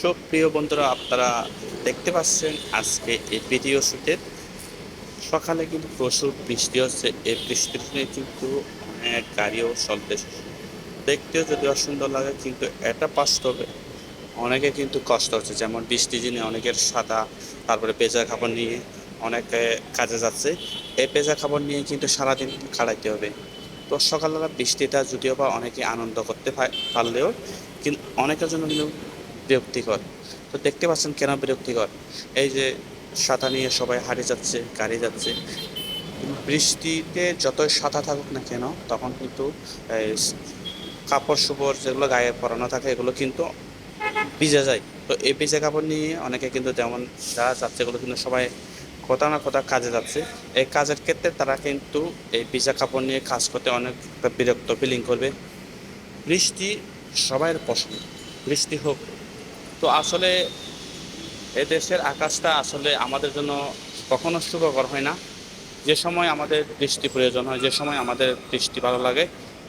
সুপ্রিয় বন্ধুরা, আপনারা দেখতে পাচ্ছেন আজকে এই ভিডিও শুটের সকালে কিন্তু প্রচুর বৃষ্টি হচ্ছে। এই বৃষ্টির ফলে কিন্তু অনেক গাড়িও চলতেছে দেখতেও যদি অসুন্দর লাগে, কিন্তু এটা বাস্তবে অনেকে কিন্তু কষ্ট হচ্ছে, যেমন বৃষ্টি দিনে অনেকের সাদা, তারপরে পেঁচা খাবার নিয়ে অনেকে কাজে যাচ্ছে। এই পেঁচা খাবার নিয়ে কিন্তু সারাদিন খাড়াইতে হবে। তো সকালবেলা বৃষ্টিটা যদিও বা অনেকে আনন্দ করতে পারলেও, কিন্তু অনেকের জন্য কিন্তু বিরক্তিকর। তো দেখতে পাচ্ছেন কেন বিরক্তিকর? এই যে ছাতা নিয়ে সবাই হারিয়ে যাচ্ছে, গাড়ি যাচ্ছে। বৃষ্টিতে যতই ছাতা থাকুক না কেন, তখন কিন্তু কাপড় চোপড় যেগুলো গায়ে পরানো থাকে, এগুলো কিন্তু ভিজে যায়। তো এই ভিজে কাপড় নিয়ে অনেকে কিন্তু যেমন যা যাচ্ছে, এগুলো কিন্তু সবাই কোথাও না কোথাও কাজে যাচ্ছে। এই কাজের ক্ষেত্রে তারা কিন্তু এই ভিজা কাপড় নিয়ে কাজ করতে অনেক বিরক্ত ফিলিং করবে। বৃষ্টি সবাইয়ের পছন্দ। বৃষ্টি হোক তো আসলে এ দেশের আকাশটা আসলে আমাদের জন্য কখনো সুখকর হয় না। যে সময় আমাদের বৃষ্টি প্রয়োজন হয়, যে সময় আমাদের বৃষ্টি ভালো লাগে,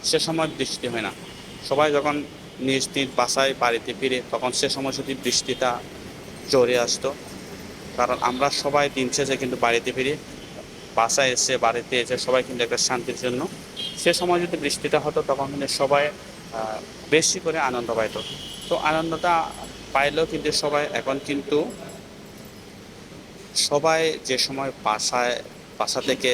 সে সময় বৃষ্টি হয় না। সবাই যখন নিজ নিজ বাসায় বাড়িতে ফিরে, তখন সে সময় যদি বৃষ্টিটা জোরে আসতো। কারণ আমরা সবাই দিন শেষে কিন্তু বাড়িতে ফিরি, বাসায় এসে, বাড়িতে এসে সবাই কিন্তু একটা শান্তির জন্য। সে সময় যদি বৃষ্টিটা হতো, তখন কিন্তু সবাই বেশি করে আনন্দ পাইত। তো আনন্দটা পাইলেও কিন্তু সবাই এখন কিন্তু সবাই যে সময় বাসায়, বাসা থেকে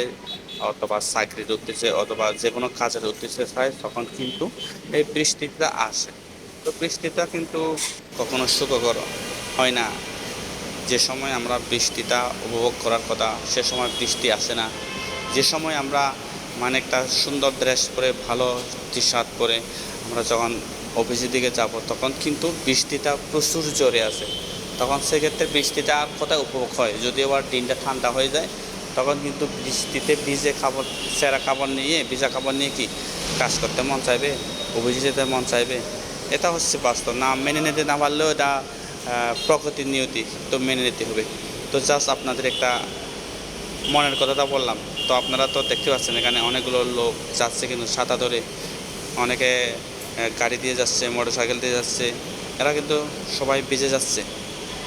অথবা চাকরির উদ্দেশ্যে অথবা যে কোনো কাজের উদ্দেশ্যে যায়, তখন কিন্তু এই বৃষ্টিটা আসে। তো বৃষ্টিটা কিন্তু কখনো সুখকর হয় না। যে সময় আমরা বৃষ্টিটা উপভোগ করার কথা, সে সময় বৃষ্টি আসে না। যে সময় আমরা মানে একটা সুন্দর ড্রেস পরে, ভালো টি শার্ট পরে, আমরা যখন অফিসের দিকে যাব। তখন কিন্তু বৃষ্টিটা প্রচুর জোরে আসে। তখন সেক্ষেত্রে বৃষ্টিটা আর কোথায় উপভোগ হয়? যদি আবার দিনটা ঠান্ডা হয়ে যায়, তখন কিন্তু বৃষ্টিতে ভিজে খাবার, সেরা খাবার নিয়ে, ভিজা খাবার নিয়ে কি কাজ করতে মন চাইবে? অফিসে যেতে মন চাইবে? এটা হচ্ছে বাস্তব। না মেনে নিতে না পারলেও এটা প্রকৃতির নিয়তি, তো মেনে নিতে হবে। তো জাস্ট আপনাদের একটা মনের কথাটা বললাম। তো আপনারা তো দেখতে পাচ্ছেন এখানে অনেকগুলো লোক যাচ্ছে কিন্তু ছাতা ধরে। অনেকে গাড়ি দিয়ে যাচ্ছে মোটর সাইকেল দিয়ে যাচ্ছে, এরা কিন্তু সবাই ভিজে যাচ্ছে।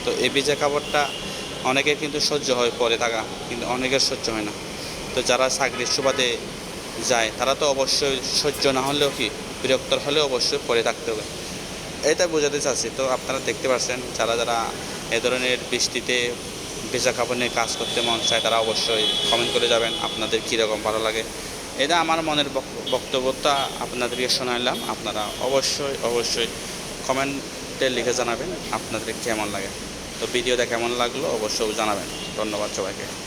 তো এই ভিজে কাপড়টা অনেকের কিন্তু সহ্য হয়, পরে থাকা কিন্তু অনেকের সহ্য হয় না। তো যারা চাকরির সুবাদে যায়, তারা তো অবশ্যই সহ্য না হলেও কি, বিরক্তর হলেও অবশ্যই পরে থাকতে হবে। এটা বোঝাতে চাচ্ছি। তো আপনারা দেখতে পাচ্ছেন, যারা যারা এ ধরনের বৃষ্টিতে ভেজা কাপড় নিয়ে কাজ করতে মন চায়, তারা অবশ্যই কমেন্ট করে যাবেন, আপনাদের কীরকম ভালো লাগে। এটা আমার মনের বক- বক্তব্যটা আপনাদেরকে শোনাইলাম। আপনারা অবশ্যই অবশ্যই কমেন্টে লিখে জানাবেন আপনাদের কেমন লাগে। তো ভিডিওটা কেমন লাগল অবশ্যই জানাবেন। ধন্যবাদ সবাইকে।